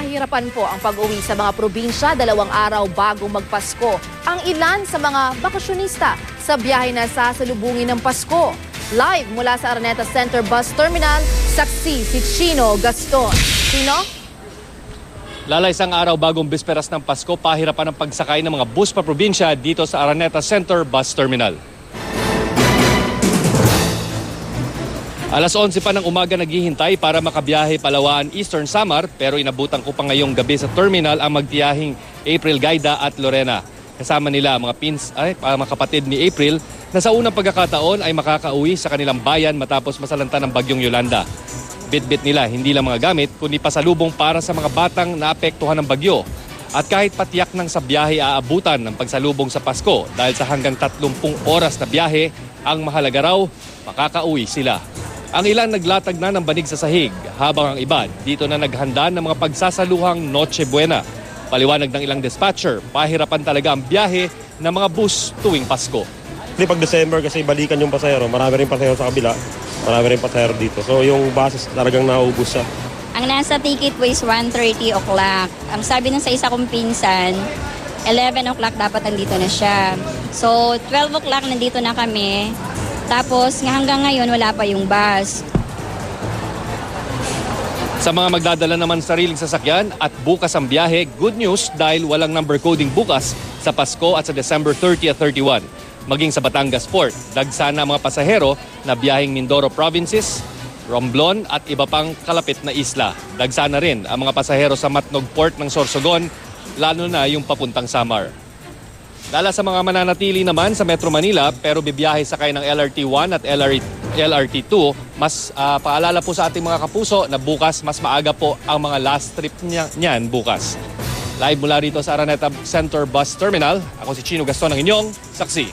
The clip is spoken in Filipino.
Pahirapan po ang pag-uwi sa mga probinsya dalawang araw bago magpasko. Ang ilan sa mga bakasyonista sa biyahe na sasalubungin ng Pasko. Live mula sa Araneta Center Bus Terminal, saksi si Chino Gaston. Chino? Lala isang araw bagong bisperas ng Pasko, pahirapan ang pagsakay ng mga bus pa probinsya dito sa Araneta Center Bus Terminal. Alas 11 pa ng umaga naghihintay para makabiyahe Palawaan Eastern Samar pero inabutan ko pa ngayong gabi sa terminal ang magtiyahing April Gaida at Lorena. Kasama nila mga pins ay mga kapatid ni April na sa unang pagkakataon ay makakauwi sa kanilang bayan matapos masalanta ng bagyong Yolanda. Bitbit nila hindi lang mga gamit kundi pasalubong para sa mga batang naapektuhan ng bagyo. At kahit patiyak ng sa biyahe aabutan ng pagsalubong sa Pasko dahil sa hanggang 30 oras na biyahe, ang mahalaga raw, makakauwi sila. Ang ilan naglatag na ng banig sa sahig, habang ang iba dito na naghanda ng mga pagsasaluhang Noche Buena. Paliwanag ng ilang dispatcher, pahirapan talaga ang biyahe ng mga bus tuwing Pasko. Hindi pag December kasi balikan yung pasahero, marami rin pasahero sa kabila, marami rin pasahero dito. So yung buses talagang naubos siya. Ang nasa ticket po is 1.30 o'clock. Ang sabi ng sa isa kong pinsan, 11 o'clock dapat nandito na siya. So, 12 o'clock nandito na kami. Tapos, hanggang ngayon, wala pa yung bus. Sa mga magdadala naman sariling sasakyan at bukas ang biyahe, good news dahil walang number coding bukas sa Pasko at sa December 30 at 31. Maging sa Batangas Port, dagsana mga pasahero na biyaheng Mindoro Provinces, Romblon at iba pang kalapit na isla. Dagsana rin ang mga pasahero sa Matnog Port ng Sorsogon, lalo na yung papuntang Samar. Lala sa mga mananatili naman sa Metro Manila pero bibiyahe sakay ng LRT1 at LRT2, mas ah, paalala po sa ating mga kapuso na bukas mas maaga po ang mga last trip niya, niyan bukas. Live mula rito sa Araneta Center Bus Terminal, ako si Chino Gaston ang inyong saksi.